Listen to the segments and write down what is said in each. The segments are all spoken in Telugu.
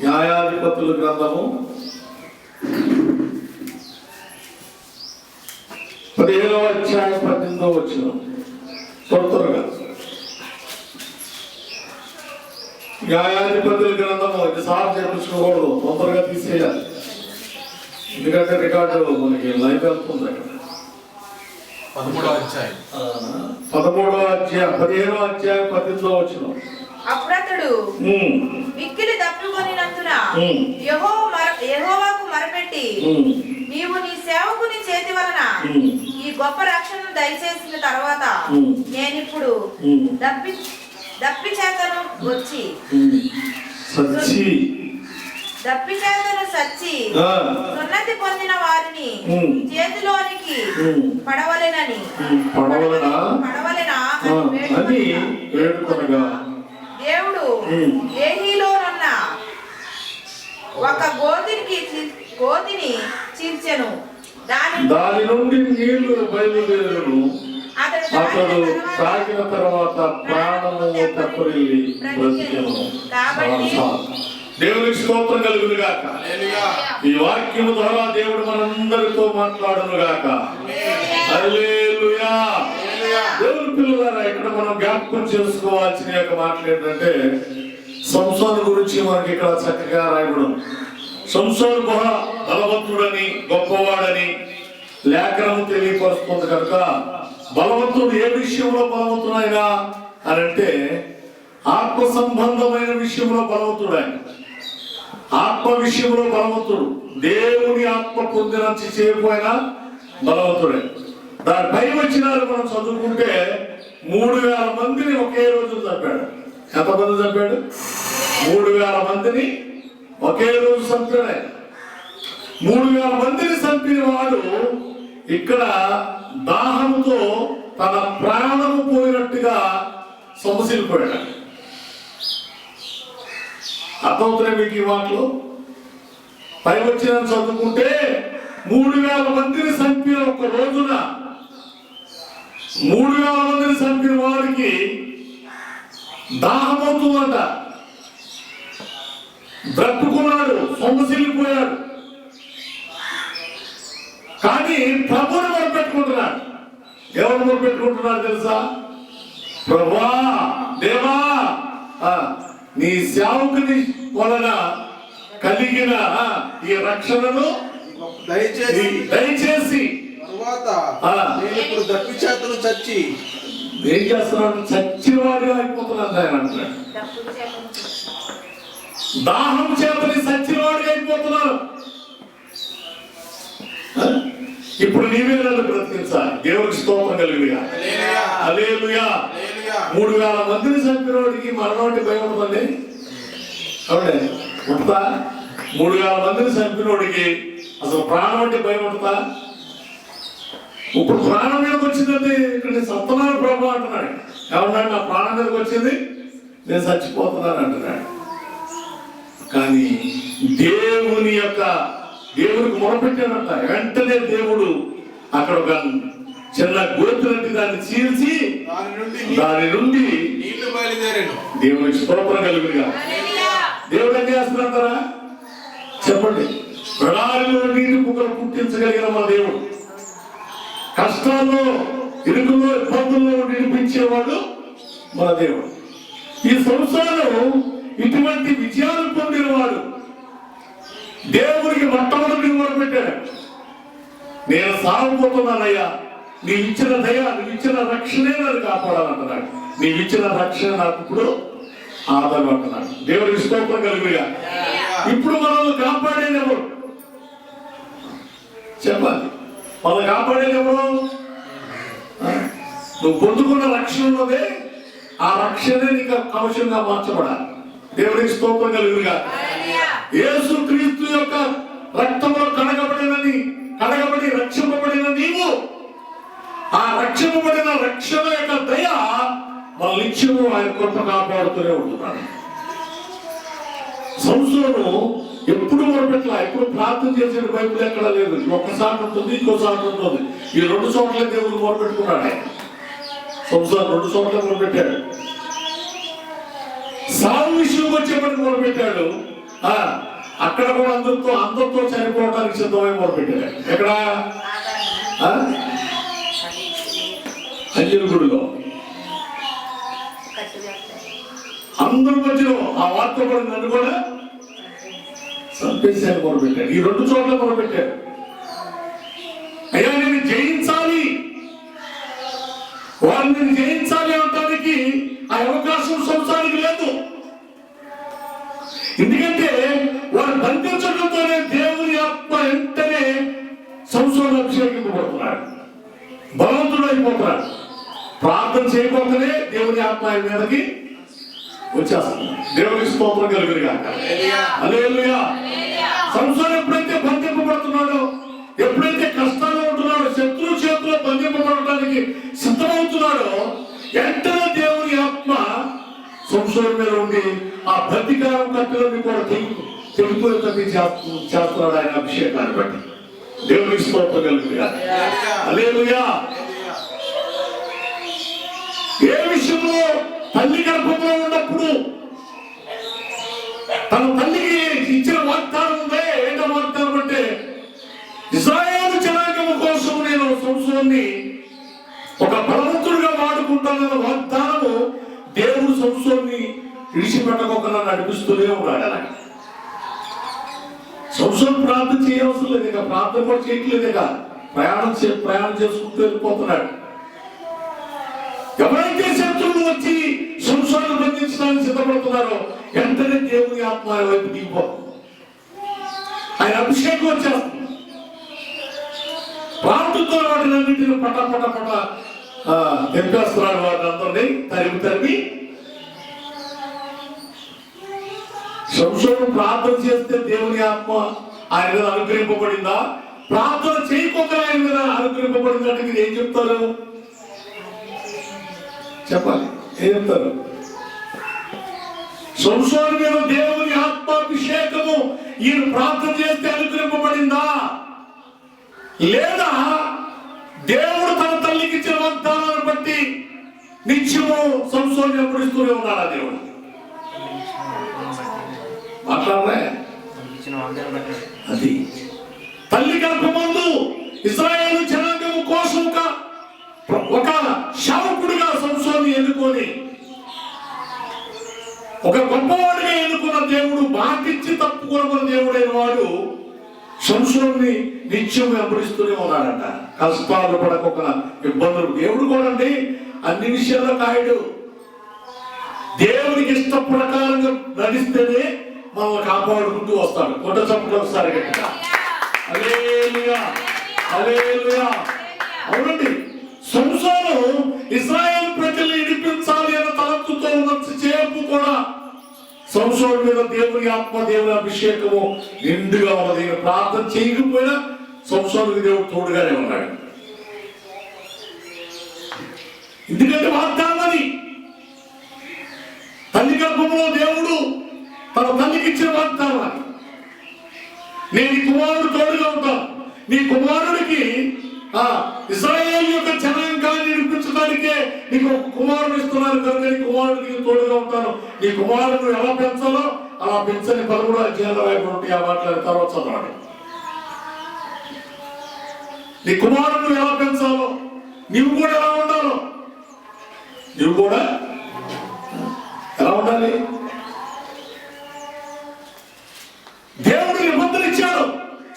న్యాయాధిపతుల గ్రంథము. పదిహేనవ అధ్యాయం పద్దెనిమిదవ వచ్చిన త్వర త్వరగా న్యాయాధిపతుల గ్రంథము. ఇది సార్ చేపించుకోకూడదు తొందరగా తీసేయాలి. ఎందుకంటే రికార్డు మనకి లైవ్ వెళ్తుంది అక్కడ. పదమూడవ అధ్యాయం. పదమూడవ అధ్యాయం పదిహేనవ అధ్యాయం పద్దెనిమిదవ వచ్చిన అప్పుడతడు మిక్కిలి యెహోవాకు మరపెట్టి. నీవు నీ సేవకుని చేతి వలన. ఈ గొప్ప రక్షణను దయచేసిన తర్వాత. నేనిప్పుడు. దప్పి దప్పి చేతను వచ్చి సచ్చి దప్పి చేతను సచ్చి ఆ, సున్నతి పొందిన వారిని. చేతిలోనికి. పడవలెనని పడవలెనా? అని వేడుకొనగా దేవుడు ఉమ్. ఒక గోతికి చి- గోతిని చీల్చెను. దాని దాని నుండి నీళ్ళు బయలుదేరును. అతడు తాగిన తర్వాత ప్రాణము తెప్పరిల్లి దేవునికి స్తోత్రం కలుగును గాక హల్లెలూయా. ఈ వాక్యము ద్వారా దేవుడు మనందరితో మాట్లాడును గాక హల్లెలూయా. దేవుని పిల్లలారా ఇక్కడ మనం జ్ఞాపకం చేసుకోవాల్సిన యొక్క మాటలు ఏంటంటే సంసారం గురించి మనకి ఇక్కడ చక్కగా రాయబడి సంసారు కూడా బలవంతుడని గొప్పవాడని లేఖనం తెలియపరుస్తుంది కనుక బలవంతుడు ఏ విషయంలో బలవంతుడైనా అని అంటే ఆత్మ సంబంధమైన విషయంలో బలవంతుడు ఆయన ఆత్మ విషయంలో బలవంతుడు దేవుని ఆత్మ పొందినంత చేయకపోయినా బలవంతుడే. దాని పై వచ్చినారు మనం చదువుకుంటే మూడు వేల మందిని ఒకే రోజు చంపాడు ఎంతమంది చంపాడు? మూడు వేల మందిని ఒకే రోజు చంపాడు ఆయన. మూడు వేల మందిని చంపిన వాడు ఇక్కడ దాహంతో తన ప్రాణము పోయినట్టుగా సొమసిల్లిపోయాడు అర్థమవుతున్నాయి మీకు ఈ మాటలు? పై వచ్చిన చదువుకుంటే మూడు వేల మందిని చంపిన ఒక రోజున మూడు వేల మందిని చంపిన వాడికి దాహమవుతుందంట బ్రతుకున్నాడు సొమ్మసిల్లిపోయాడు కానీ ప్రభుని మొరపెట్టుకుంటున్నాడు. ఎవరు మొరపెట్టుకుంటున్నాడు తెలుసా? ప్రభా దేవా ఆ, నీ సేవకుని వలన కలిగిన ఈ రక్షణను దయచేసి దయచేసి తరువాత ఆ. నేను ఇప్పుడు దప్పి చేతను చచ్చి ఏం చేస్తున్నాడు చచ్చినవాడిగా అయిపోతున్నాడు ఆయన అంటున్నాడు. దాహం చేతని సచ్చినవాడిగా అయిపోతున్నాడు ఇప్పుడు నీవే నన్ను బ్రతికించాలి దేవుడికి స్తోత్రం కలిగిగా హల్లెలూయా. అలేలుయా మూడు వేల మందిని చంపినవాడికి మరణం భయం ఉంటుందండి. అవునే ఉంటుందా? మూడు వేల మందిని చంపినోడికి అసలు ప్రాణం అంటే భయం ఉంటుందా? ఇప్పుడు ప్రాణం మీదకి వచ్చిందంటే ఇక్కడ నేను సత్తున్నాను ప్రభు అంటున్నాడు. ఏమన్నాడు నా ప్రాణం మీదకి వచ్చింది. నేను చచ్చిపోతున్నాను అంటున్నాడు. కానీ దేవుని యొక్క దేవునికి మొరపెట్టాడంట. వెంటనే దేవుడు అక్కడ ఒక చిన్న గోతులంటి దాన్ని చీల్చి దాని నుండి దాని నుండి నీళ్ళు బయలుదేరాను. దేవునికి స్తోత్రం కలుగుగా హల్లెలూయా. దేవుడు ఏం చేస్తున్నారా చెప్పండి. ప్రళాలలో నీటి కుక్కలు పుట్టించగలిగిన మన దేవుడు. కష్టాల్లో ఇరుకుల్లో ఇబ్బందుల్లో నిలిపించేవాడు మన దేవుడు. ఈ సంసారం ఇటువంటి విజయాలు పొందినవాడు దేవునికి మొట్టమొదటి మొదలుపెట్టాడు నేను సాగపోతున్నానయ్యా నీవు ఇచ్చిన దయ నీవు ఇచ్చిన రక్షణే నన్ను కాపాడాలంటున్నాడు. నీవు ఇచ్చిన రక్షణ నాకు ఇప్పుడు ఆదరణ అంటున్నాడు. దేవుడికి స్తోత్రం కలుగుగా ఇప్పుడు మనల్ని కాపాడేది ఎవరు? చెప్పాలి మనం కాపాడేది ఎవరు? నువ్వు పొందుకున్న రక్షణ ఉన్నదే ఆ రక్షణే నీకు కవచంగా మార్చబడాలి దేవుడికి స్తోత్రం కలుగుగా. యేసు క్రీస్తు యొక్క రక్తంలో కడగబడినని కడగబడి రక్షింపబడిన నీవు ఆ రక్షింపబడిన రక్షణ యొక్క దయ మన నిత్యము ఆయన కృప కాపాడుతూనే ఉంటున్నాడు సంవత్సరం ఎప్పుడు మొదలుపెట్టలా ఎప్పుడు ప్రార్థన చేసిన బైబుల్ ఎక్కడ లేదు. ఒక్కసారి ఉంటుంది ఇంకోసారి ఉంటుంది. ఈ రెండు చోట్ల దేవుడు మొదలుపెట్టుకున్నాడు ఆయన. సంవత్సరం రెండు చోట్ల మొదలుపెట్టాడు సాగు విషయం వచ్చేప్పటికి మొదలుపెట్టాడు ఆ, అక్కడ కూడా అందరితో అందరితో చనిపోవడానికి సిద్ధమై మొదలుపెట్టాడు ఎక్కడ? ఆ? అంజలి గుడిలో. అందరి మధ్యలో ఆ వార్త కూడా నన్ను కూడా చంపేసాను మొదలుపెట్టాడు ఈ రెండు చోట్ల మొదలుపెట్టాడు అయ్యా నేను జయించాలి. వారిని జయించాలి అనడానికి ఆ అవకాశం సంసారికి లేదు. ఎందుకంటే వారు బంధించడంతోనే దేవుని ఆత్మ వెంటనే సంసారం అభిషేకింపబడుతున్నాడు బలవంతుడు అయిపోతున్నాడు ప్రార్థన చేయకపోతేనే దేవుని ఆత్మ ఆయన మీదకి వచ్చేస్తుంది దేవునికి స్తోత్రం కలుగురు కాక అలేలుయా సంసారం ఎప్పుడైతే బంధింపబడుతున్నాడో ఎప్పుడైతే కష్టాలు ఉంటున్నాడో శత్రు చేతిలో బంధింపబడటానికి సిద్ధమవుతున్నాడో వెంటనే దేవుని ఆత్మ సంసారం మీద ఉండి ఆ బంధికారం కట్టులని కూడా తెగిపోయేటట్టు చేస్తూ- చేస్తున్నాడు ఆయన అభిషేకాన్ని బట్టి. దేవునికి స్తోత్రం కలుగురుగా అలేలుయా ఏ విషయంలో తల్లి ఉన్నప్పుడు తన తల్లికి ఇచ్చిన వాగ్దానం ఉందే ఏంటో వాగ్దానం అంటే ఇజ్రాయేల్ జనాంగం కోసం నేను సంసోన్ని ఒక బలవంతుడిగా వాడుకుంటానన్న వాగ్దానము దేవుడు సంసోన్ని విడిచిపెట్టకుండా నడిపిస్తూనే ఉన్నాడు అలాగే. సంసోన్ ప్రార్థన చేయవలసిన లేదు ఇక ప్రార్థన కూడా చేయట్లేదు ఇక ప్రయాణం చే ప్రయాణం చేసుకుంటూ వెళ్ళిపోతున్నాడు. ఎవరైతే శత్రువులు వచ్చి సంసారం సిద్ధపడుతున్నారో. వెంటనే దేవుని ఆత్మ వైపు దిగిపో. ఆయన అభిషేకం వచ్చేస్తుంది ప్రాంతంతో వాటినన్నింటిని పట పట పట ఆ, తెంపేస్తున్నాడు వాటిని అందరినీ తరిమి తరిమి. సంశోధన ప్రార్థన చేస్తే దేవుని ఆత్మ ఆయన మీద అనుగ్రహింపబడిందా? ప్రార్థన చేయకుండా ఆయన మీద అనుగ్రహింపబడిందంటే మీరు ఏం చెప్తారు? చెప్పాలి. ఏం చెప్తారు? సంసోని మీద దేవుని ఆత్మాభిషేకము ఈయన ప్రార్థన చేస్తే అనుగ్రహింపబడిందా? లేదా దేవుడు తన తల్లికి ఇచ్చిన వాగ్దానాన్ని బట్టి నిత్యము సంసోని ఎప్పుడిస్తూనే ఉన్నాడా దేవుడు? మాట్లాడలే అది. తల్లి గర్భమందు ఇజ్రాయేలు జనాంగము కోసం ఒక ఒక శావకుడిగా సంసోని ఎన్నుకొని ఒక గొప్పవాడిగా ఎన్నుకున్న దేవుడు బాధించి తప్పుకున్న దేవుడైన వాడు సంసోన్ని నిత్యం వెంబడిస్తూనే ఉన్నాడంట. కష్టాలు పడకొక ఇబ్బందులు. దేవుడు కూడా అండి అన్ని విషయాల్లో కాయడు. దేవునికి ఇష్ట ప్రకారంగా నడిస్తేనే మనల్ని కాపాడుకుంటూ వస్తాడు. కొండ చప్పుడు వస్తారు గట్టిగా. హల్లెలూయా! హల్లెలూయా! అవునండి. సంసారం ఇస్రాయల్ సంసారం మీద దేవుని ఆత్మ దేవుని అభిషేకము నిండుగా ఉన్నది. ప్రార్థన చేయకపోయినా సంసారానికి దేవుడు తోడుగానే ఉన్నాడు. ఎందుకంటే వాగ్దానం తల్లి గర్భంలో దేవుడు తన తల్లికి ఇచ్చిన వాగ్దానం నేను కుమారుడు తోడుగా ఉంటాను. నీ కుమారుడికి ఇస్రాయేల్ యొక్క జనాంగాన్ని నిడిపించడానికే నీకు ఒక కుమారుడు ఇస్తున్నాను కనుక నీ కుమారుడికి తోడుగా ఉంటాను. నీ కుమారుడు ఎలా పెంచాలో అలా పెంచని పదమూడు అధ్యాయాల వైపు నుండి ఆ మాట్లాడిన తర్వాత చదవండి. నీ కుమారుడు ఎలా పెంచాలో నీవు కూడా ఎలా ఉండాలో? నీవు కూడా ఎలా ఉండాలి? దేవుడు నిబంధన ఇచ్చాడు.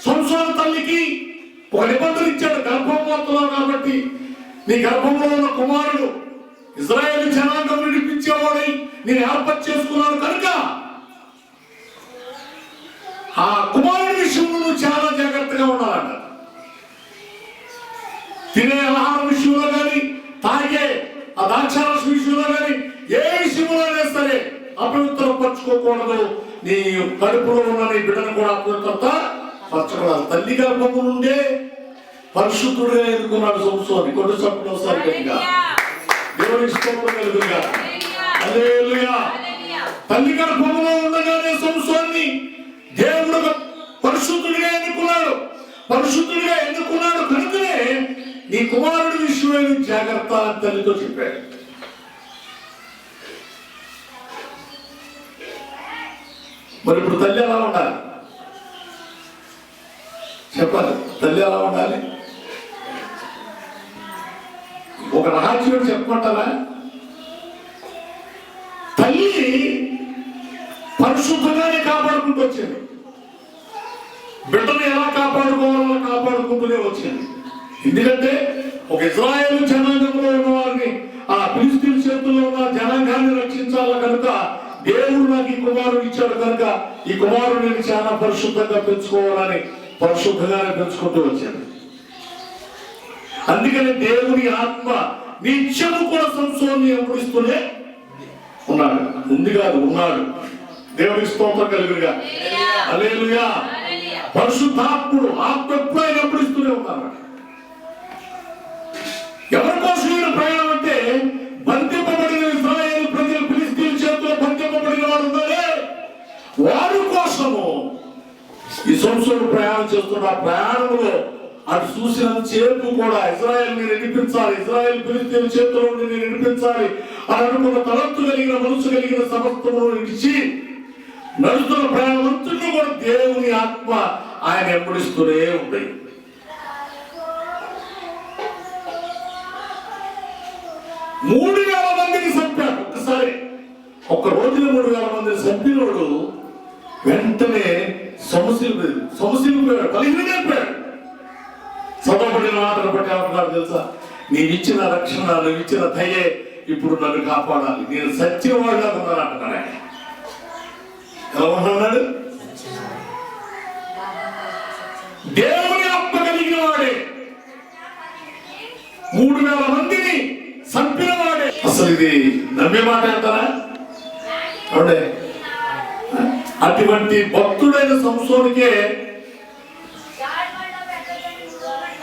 సంసార తల్లికి ఒక నిబంధన ఇచ్చాడు గర్భం కాబట్టి. నీ గర్భంలో ఉన్న కుమారుడు ఇజ్రాయేల్ జనాంగం విడిపించేవాడై నేను ఏర్పాటు చేసుకున్నాను కనుక ఆ కుమారుడి విషయంలో చాలా జాగ్రత్తగా ఉండాలంట. తినే ఆహారం విషయంలో కానీ తాగే ఆ ద్రాక్షారస విషయంలో కానీ ఏ విషయంలోనే సరే అపవిత్రం పరచుకోకూడదు నీ కడుపులో ఉన్న నీ బిడ్డను కూడా అపవిత్రత పరచకూడదు తల్లి గర్భము నుండే పరిశుద్ధుడుగా ఎన్నుకున్నాడు సంవత్సరం కొద్ది చప్పుడు స్తోత్రం కలుగుగా తల్లి గర్భంలో ఉండగానే సంవత్సరాన్ని దేవుడు పరిశుద్ధుడిగా ఎన్నుకున్నాడు. పరిశుద్ధుడిగా ఎన్నుకున్నాడు కనుకనే నీ కుమారుడి విషయమైన జాగ్రత్త అని తల్లితో చెప్పాడు. మరి ఇప్పుడు తల్లి ఎలా ఉండాలి? చెప్పాలి తల్లి ఎలా ఉండాలి? ఒక రహస్యం చెప్పమంటారా? తల్లి పరిశుద్ధంగానే కాపాడుకుంటూ వచ్చాడు. బిడ్డను ఎలా కాపాడుకోవాలో కాపాడుకుంటూనే వచ్చింది ఎందుకంటే ఒక ఇజ్రాయేల్ జనాంగంలో ఉన్న వారిని ఆ ఫిలిస్తీన్ చేతుల్లో ఉన్న జనాంగాన్ని రక్షించాల కనుక దేవుడు నాకు ఈ కుమారుడు ఇచ్చాడు కనుక ఈ కుమారుడు నేను చాలా పరిశుద్ధంగా పెంచుకోవాలని పరిశుద్ధంగానే పెంచుకుంటూ వచ్చాను. అందుకని దేవుని ఆత్మ నిత్యము కూడా సంసోన్ని ఎప్పుడిస్తూనే ఉన్నాడు. ఉంది కాదు ఉన్నాడు. దేవుని స్తోత్రం కలుగురుగా అలేలుగా పరిశుద్ధాత్ముడు ఆత్మ ఎప్పుడు ఆయన ఎప్పుడు ఇస్తూనే ఉన్నారు ఎవరి కోసం ప్రయాణం అంటే ఈ సంవత్సరం ప్రయాణం చేస్తున్న ప్రయాణంలో అటు చూసినంత సేపు కూడా ఇజ్రాయెల్ని నడిపించాలి ఇజ్రాయెల్ ఫిలిస్తీన్ చేతిలో నుండి నడిపించాలి అని అనుకున్న తలంతు కలిగిన మనసు కలిగిన సమస్తము ఇచ్చి నడుస్తున్న ప్రయాణం కూడా దేవుని ఆత్మ ఆయన ఎప్పుడిస్తూనే ఉంది మూడు వేల మందిని చంపాడు. ఒక్కసారి ఒక్క రోజున మూడు వేల మందిని చంపినోడు వెంటనే సమస్యలు సమస్యలు బలిహీనైపోయాడు చదవబడిన మాటలు బట్టి ఏమంటున్నాడు తెలుసా నీవు ఇచ్చిన రక్షణ నువ్వు ఇచ్చిన దయే ఇప్పుడు నన్ను కాపాడాలి. నేను సత్యం ఉన్నాను అంటున్నాడు ఎలా ఉంటున్నాడు దేవుని ఆత్మ కలిగిన వాడే. మూడు వేల మందిని చంపిన వాడే. అసలు ఇది నమ్మే మాట అంటారా? అవునే. అటువంటి భక్తుడైన సంసోనికే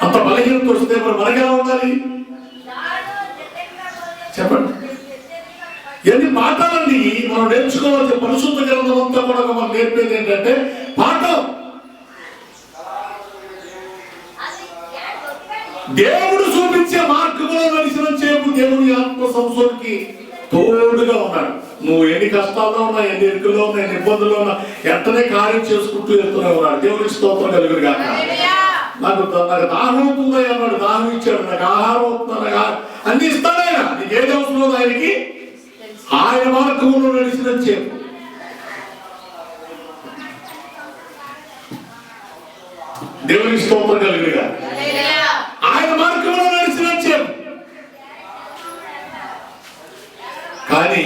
అంత బలహీనత వస్తే మరి మనకెలా ఉండాలి? చెప్పండి. ఎన్ని పాఠాలండి మనం నేర్చుకోవాల్సిన పరిశుద్ధ గ్రంథం అంతా కూడా మనం నేర్పేది ఏంటంటే పాఠం. దేవుడు చూపించే మార్గంలో నడిచిన చేపు దేవుని ఆత్మ సంసోనికి. తోడుగా ఉన్నాడు. నువ్వు ఎన్ని కష్టాల్లో ఉన్నా ఎన్ని ఇరుకుల్లో ఉన్నా ఎన్ని ఇబ్బందుల్లో ఉన్నా ఎంతనే కార్యం చేసుకుంటూ వెళ్తూనే ఉన్నాడు. దేవునికి స్తోత్రం కలుగురు కాక నాకు నాకు దాహం అవుతుంది అన్నాడు. దాహం ఇచ్చాడు. నాకు ఆహారం అవుతుంది నాకు అన్ని ఇస్తాడు ఆయన. నీకు ఏది అవసరం ఉందో ఆయనకి. ఆయన మార్గంలో నడిచిన చేపు. దేవునికి స్తోత్రం కలుగురుగా ఆయన మార్గంలో నడిచిన చేపు కానీ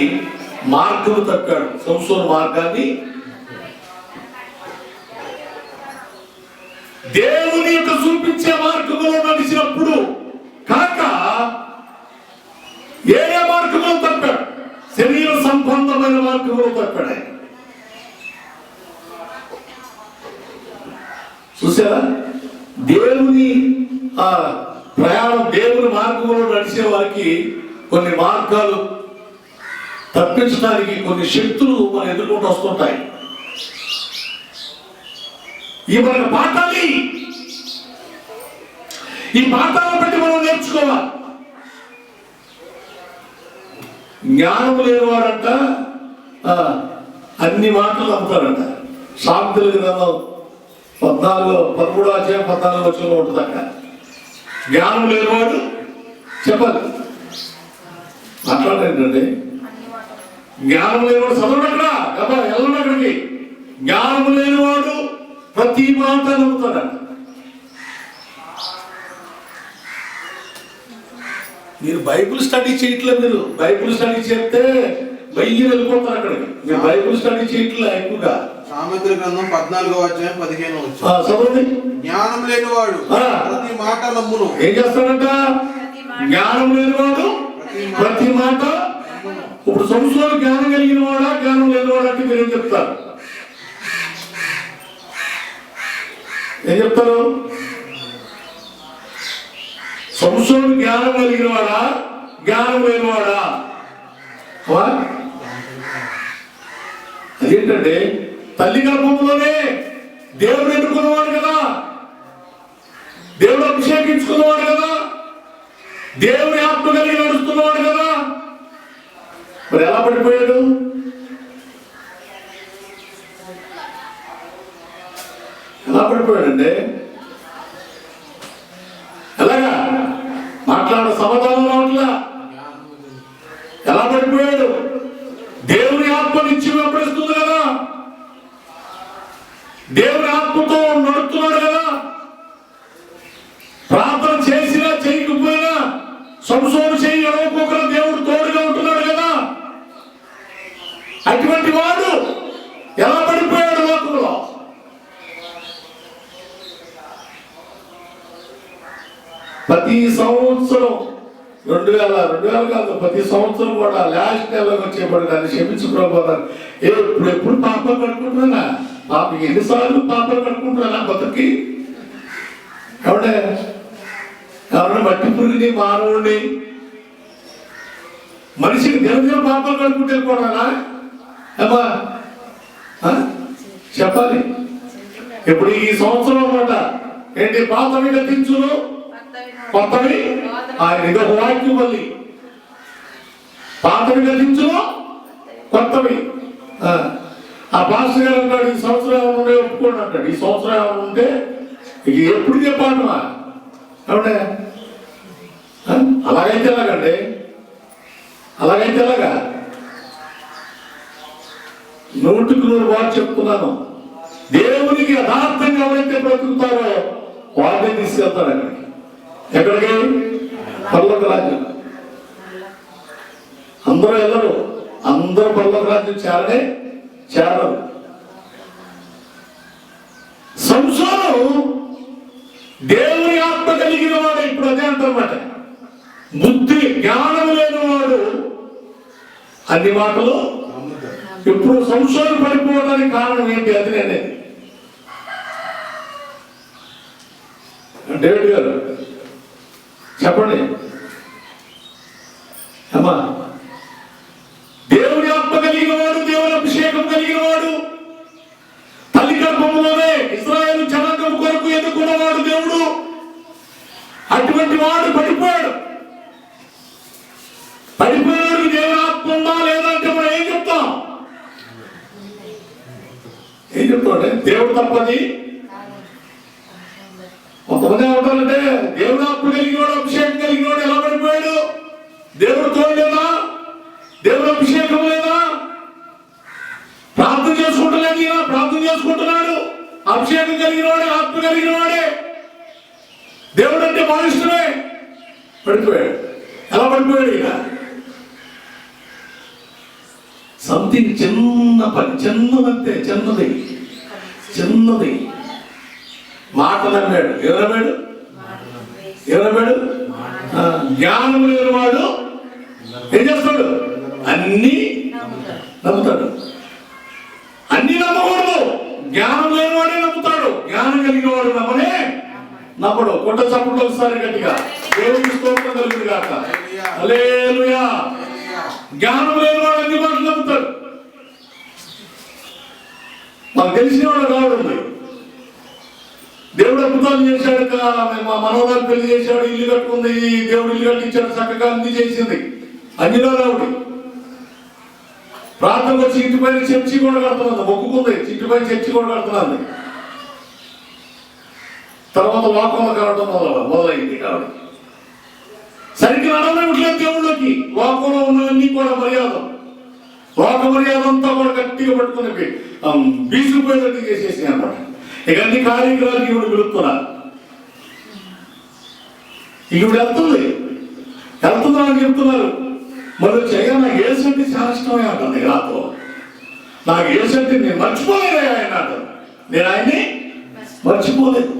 మార్గం తప్పాడు సంసోన్ మార్గాన్ని దేవుని యొక్క చూపించే మార్గంలో నడిచినప్పుడు కాక ఏ ఏ మార్గంలో తప్పాడు? శరీర సంబంధమైన మార్గంలో తప్పాడు ఆయన. చూసారా? దేవుని ఆ ప్రయాణం దేవుని మార్గంలో నడిచే వారికి కొన్ని మార్గాలు తప్పించడానికి కొన్ని శక్తులు మనం ఎదుర్కొంటూ వస్తుంటాయి. ఈ మన పాఠాన్ని ఈ పాఠాలను బట్టి మనం నేర్చుకోవాలి. జ్ఞానం లేనివాడంట అన్ని మాటలు అమ్ముతాడంట సామెతల గ్రంథం పద్నాలుగు పదమూడు అధ్యాయం పద్నాలుగు వచ్చిన ఉంటుంది అక్కడ జ్ఞానం లేనివాడు చెప్పాలి మాట్లాడేంటండి జ్ఞానం లేనివాడు చదవడక్కడ కదా వెళ్ళడం అక్కడికి జ్ఞానం లేనివాడు ప్రతి మాట నమ్ముతాడంట మీరు బైబిల్ స్టడీ చేయట్లేదు మీరు. బైబిల్ స్టడీ చేస్తే వెయ్యి వెళ్ళిపోతారు అక్కడికి. మీరు బైబిల్ స్టడీ చేయట్లే ఎక్కువగా. సామెతల గ్రంథం పద్నాలుగో అధ్యాయం పదిహేను చదవండి. జ్ఞానం లేనివాడు ఆ. ప్రతి మాట నమ్మును. ఏం చేస్తాడంట? జ్ఞానం లేనివాడు ప్రతి మాట ఇప్పుడు సంవత్సరాలు జ్ఞానం కలిగిన వాడా జ్ఞానం లేనివాడా అంటే మీరేం చెప్తారు? ఏం చెప్తారు? సంవత్సరం జ్ఞానం కలిగిన వాడా జ్ఞానం లేనివాడా? వా? అదేంటంటే తల్లి గర్భంలోనే దేవుడు ఎన్నుకున్నవాడు కదా. దేవుడు అభిషేకించుకున్నవాడు కదా. దేవుని ఆత్మ కలిగి నడుస్తున్నవాడు కదా. మరి ఎలా పడిపోయాడు? ఎలా పడిపోయాడంటే కూడా వచ్చేప్పుడు దాన్ని క్షమించుకోబోతారు ఏ ఇప్పుడు ఎప్పుడు పాపం కడుకుంటున్నా పాప ఎన్నిసార్లు పాపం కడుకుంటున్నా బతుకి ఎవడే? ఎవరైనా మట్టి పురుగుని మానవుడిని మనిషికి దినదిన పాపాలు కడుకుంటే వెళ్ళిపోవడానా ఏమా ఆ? చెప్పాలి. ఇప్పుడు ఈ సంవత్సరం అన్నమాట. ఏంటి పాతవి గతించును కొత్తవి ఆయన ఇక వాక్యం మళ్ళీ. పాతవి గతించును కొత్తవి. ఆ. ఆ పాస్టర్ గారు అన్నాడు ఈ సంవత్సరం ఏమైనా ఉంటే ఒప్పుకోండి అంటాడు. ఈ సంవత్సరం ఏమైనా ఉంటే ఇక ఎప్పుడు చెప్పాడమా ఏమంటే అలాగైతే ఎలాగండి? అలాగైతే ఎలాగా? నూటికి నూరు వారు చెప్తున్నాను. దేవునికి యథార్థంగా ఎవరైతే బ్రతుకుతారో వాళ్ళే తీసుకెళ్తారు అక్కడికి. ఎక్కడికి? పర్లోక రాజ్యం అందరూ వెళ్ళరు. అందరూ పర్లోక రాజ్యం చేరనే చేరరు. సంసారం దేవుని ఆత్మ కలిగిన వాడు ఇప్పుడు అదే అంటారన్నమాట. బుద్ధి జ్ఞానం లేనివాడు అన్ని మాటలు ఇప్పుడు సంశోధన పడిపోవడానికి కారణం ఏంటి? అది నేనే. డేవిడ్ గారు చెప్పండి. అమ్మా దేవుడి ఆత్మ కలిగిన వాడు దేవుని అభిషేకం కలిగిన వాడు తల్లి గర్భంలోనే ఇస్రాయల్ జనాంగం కొరకు ఎదుర్కొన్నవాడు దేవుడు. అటువంటి వాడు పడిపోయాడు. పడిపోయాడు దేవుని ఆత్మ ఉందా లేదా అంటే మనం ఏం చెప్తాం? ఏం చెప్తాడే దేవుడు తప్పది. కొంతమంది ఏమంటారంటే దేవుడు ఆత్మ కలిగినోడు అభిషేకం కలిగినోడు ఎలా పడిపోయాడు? దేవుడు తోడు దేవుడు అభిషేకం లేదా? ప్రార్థన చేసుకుంటలేదు ఈయన ప్రార్థన చేసుకుంటున్నాడు. అభిషేకం కలిగిన వాడే ఆత్మ కలిగిన వాడే. దేవుడు అంటే ఇష్టమే పడిపోయాడు. ఎలా పడిపోయాడు ఈయన? సంథింగ్ చిన్న పని చిన్నదంతే చిన్నది. చిన్నది. మాట నమ్మాడు ఎవరమ్మాడు ఎవరమ్మాడు జ్ఞానం లేనివాడు ఏం చేస్తాడు? అన్ని నమ్ముతాడు. అన్ని నమ్మకూడదు. జ్ఞానం లేనివాడే నమ్ముతాడు. జ్ఞానం కలిగిన వాడు నమ్మనే నమ్మడు. కొట్ట చప్పుడు ఒకసారి గట్టిగా. దేవుడికి స్తోత్రం కలుగుతుంది కాక హల్లెలూయా. జ్ఞానం లేనివాడు అన్ని మాటలు నమ్ముతాడు. మాకు తెలిసిన వాడు రావడం దేవుడు అద్భుతాలు చేశాడు మా మనోరాలు పెళ్ళి చేశాడు. ఇల్లు కట్టుకుంది. దేవుడు ఇల్లు కట్టించాడు. చక్కగా అన్ని చేసింది. అన్నిలో రావుడు. ప్రార్థన వచ్చి ఇంటి పైన చర్చి కూడా కడుతున్నది. మొక్కుకుంది. ఇంటి పైన చర్చి కూడా కడుతున్నది. తర్వాత లోకంలో కలవడం మొదలు మొదలైంది కాబట్టి. సరిగ్గా నడవట్లేదు దేవుళ్ళకి. లోకంలో ఉన్నవన్నీ కూడా మర్యాద లోక మర్యాద అంతా కూడా గట్టిగా పట్టుకుని బీసుకుపోయేటట్టు చేసేసి అనమాట ఇక అన్ని కార్యక్రమాలు ఈవిడ పిలుపుతున్నారు ఈవిడ వెళ్తుంది. వెళ్తుందా అని చెప్తున్నారు. మరి చేయగా నాకు ఏసు అంటే చాలా ఇష్టమే అంటుంది నాతో నాకు ఏసు నేను మర్చిపోలేదు ఆయన నేను ఆయన్ని మర్చిపోలేదు.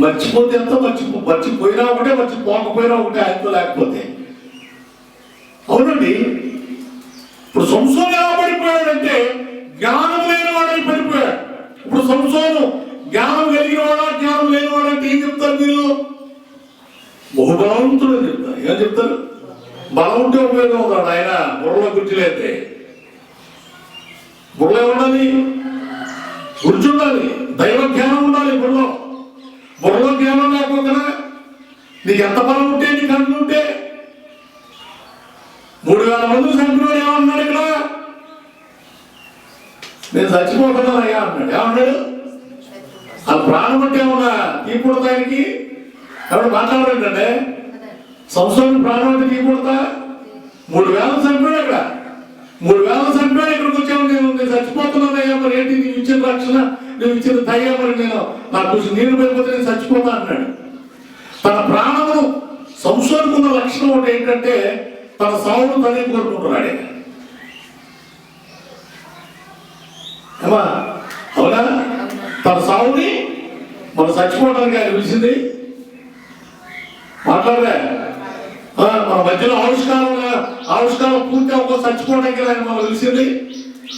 మర్చిపోతే ఎంత మర్చిపో మర్చిపోయినా ఒకటే మర్చిపోకపోయినా ఒకటే ఆయనతో లేకపోతే. అవునండి. ఇప్పుడు సంసోను ఎలా పడిపోయాడంటే జ్ఞానం లేని వాడని పడిపోయాడు. ఇప్పుడు సంసోను జ్ఞానం కలిగిన వాడా జ్ఞానం లేని వాడంటే ఏం చెప్తారు మీరు? బహుభావంతుడు చెప్తారు. ఏం చెప్తారు? బలం ఉంటే ఉపయోగం ఉన్నాడు ఆయన బుర్రలో గుర్తులేదే బుర్రలో ఉండాలి. గుర్చుండాలి దైవ జ్ఞానం ఉండాలి బుర్రలో. బుర్రలో జ్ఞానం లేకపోతే నీకు ఎంత బలం ఉంటే నీకు అంటు ఉంటే. మూడు వేల మంది చంపినోడు ఏమన్నాడు ఇక్కడ? నేను చచ్చిపోతున్నాను అయ్యా అన్నాడు. ఏమన్నాడు? ఆ ప్రాణం అంటే ఏమన్నా తీపుడు దానికి ఎవరు మాట్లాడారంటే సంవత్సరం ప్రాణాలు తీయకూడదా మూడు వేల చనిపోయాడు అక్కడ. మూడు వేల చనిపోయాడు ఇక్కడికి వచ్చావు నేను నేను చచ్చిపోతున్నానయ్యా మరి ఏంటి నీవు ఇచ్చిన రక్షణ? నువ్వు ఇచ్చిన దయ్యా మరి నేను నాకు కొంచెం నీరు పడిపోతే నేను చచ్చిపోతా అన్నాడు. తన ప్రాణమును సంసోనుకున్న లక్షణం ఒకటి ఏంటంటే తన సావును తనే కోరుకుంటున్నాడే. ఏమా? అవునా? తన సావుని మనం చచ్చిపోవడానికి ఆయన పిలిచింది. మాట్లాడలే మన మధ్యలో ఆవిష్కారం ఆవిష్కారం పూర్తి అవ్వకో చచ్చిపోవడానికి ఆయన మనం పిలిచింది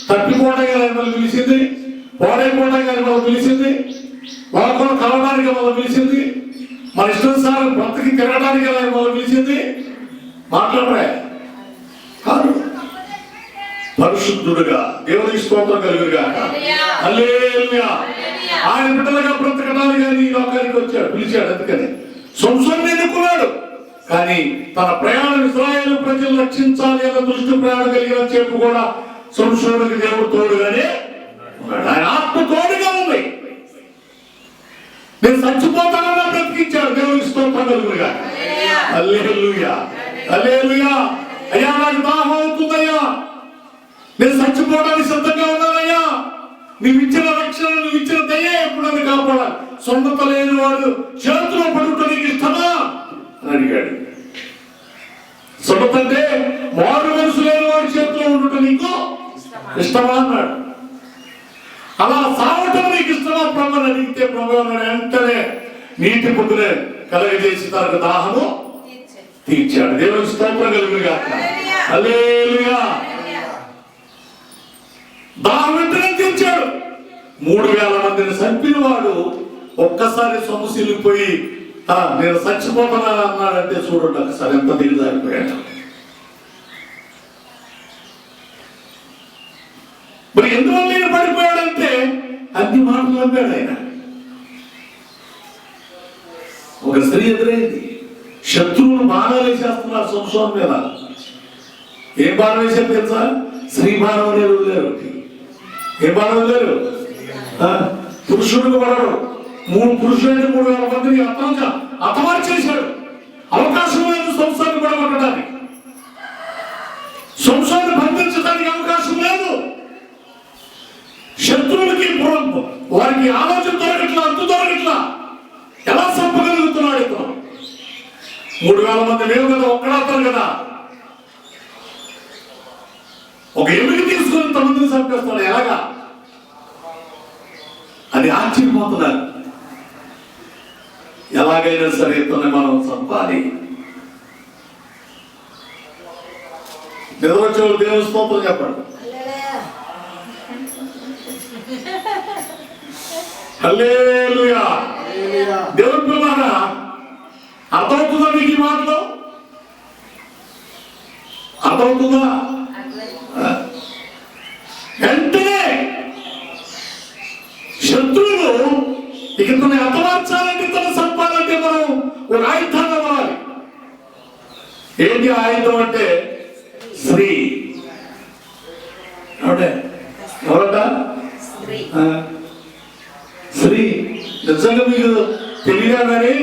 తప్పిపోవడానికి ఆయన మనం పిలిచింది పోడైపోవడానికి ఆయన మనం పిలిచింది లోకంలో కలవడానికి మనం పిలిచింది మన ఇష్టానుసారం బ్రతికి తిరగడానికి ఆయన మనం పిలిచింది మాట్లాడలే కాదు. పరిశుద్ధుడుగా దేవుని స్తోత్రం కలుగుగా హల్లెలూయా. ఆయన బిడ్డలుగా బ్రతకడానికి ఈ లోకానికి వచ్చాడు పిలిచాడు అందుకని. సంసోన్ని ఎన్నుకున్నాడు కానీ తన ప్రయాణం ఇస్రాయేల్ ప్రజలు రక్షించాలి అన్న దృష్టి ప్రయాణం కలిగిన చెప్పు కూడా సంశోధనకి దేవుడు తోడుగానే ఆయన ఆత్మ తోడుగా ఉంది. నేను చచ్చిపోతానన్నా బ్రతికించాడు దేవుడికి స్తోత్రం కలుగుగా అల్లేలుయా హల్లెలూయా. అయ్యా నాకు దాహం అవుతుందయ్యా. నేను చచ్చిపోవడానికి సిద్ధంగా ఉన్నానయ్యా. నీవు ఇచ్చిన రక్షణ నువ్వు ఇచ్చిన దయ ఎప్పుడు నన్ను కాపాడాలి. సొంత లేని వాడు చేతిలో పడుకుంటే నీకు ఇష్టమా? అని అడిగాడు. సొంత అంటే మనసు లేని వాడి చేతిలో ఉండుట నీకు ఇష్టమా? అన్నాడు. అలా సావటం నీకు ఇష్టమా? అని అడిగితే అన్నాడు వెంటనే నీటి పొద్దునే కలగజేసి తనకు దాహము తీర్చాడు. దేవుని స్తోత్రం కలుగుగా హల్లెలూయా. దాహం వెంటనే తీర్చాడు. మూడు వేల మందిని చంపిన వాడు ఒక్కసారి "ఆ, నేను చచ్చిపోతున్నాను అన్నాడంటే చూడండి ఒకసారి ఎంత దిగజారిపోయాడు మరి ఎందువల్ల నేను పడిపోయాడంటే అన్ని మాటలు నమ్మాడు ఆయన. ఒక స్త్రీ ఎదురైంది. శత్రువులు బాణాలు వేసేస్తున్నారు సంసోన్ మీద. ఏం బాణం వేసారు తెలుసా? స్త్రీ బాణం అనేది వదిలేరు ఏం బాణం లేరు పురుషుడికి పడరు మూడు పురుషులైన మూడు వేల మందిని అర్థంగా అతమారు చేశాడు. అవకాశం లేదు సంసారాన్ని పడగొట్టడానికి సంసారం బంధించడానికి అవకాశం లేదు. శత్రువులకి వారికి ఆలోచన దొరకట్లా అంతు దొరకట్లా. ఎలా చంపగలుగుతున్నాడు ఇతను? మూడు వేల మంది లేవు కదా ఒక్కడాతారు కదా. ఒక ఎమికి తీసుకొని ఇంతమందిని చంపేస్తాడు. ఎలాగా? అది ఆశ్చర్యపోతున్నారు. ఎలాగైనా సరే ఇతన్ని మనం చంపాలి. నిద్రొచ్చే దేవుని స్తోత్రం చెప్పండి. దేవుని పిల్లరా అర్థమవుతుందా మీకు ఈ మాటలు? అర్థమవుతుందా? వెంటనే శత్రువులు ఇక తన హతమార్చాలంటే తన ఒక ఆయుధాన్ని అవ్వాలి ఏంటి ఆయుధం అంటే స్త్రీ. ఎవరట? స్త్రీ. నిజంగా మీకు తెలియదా కానీ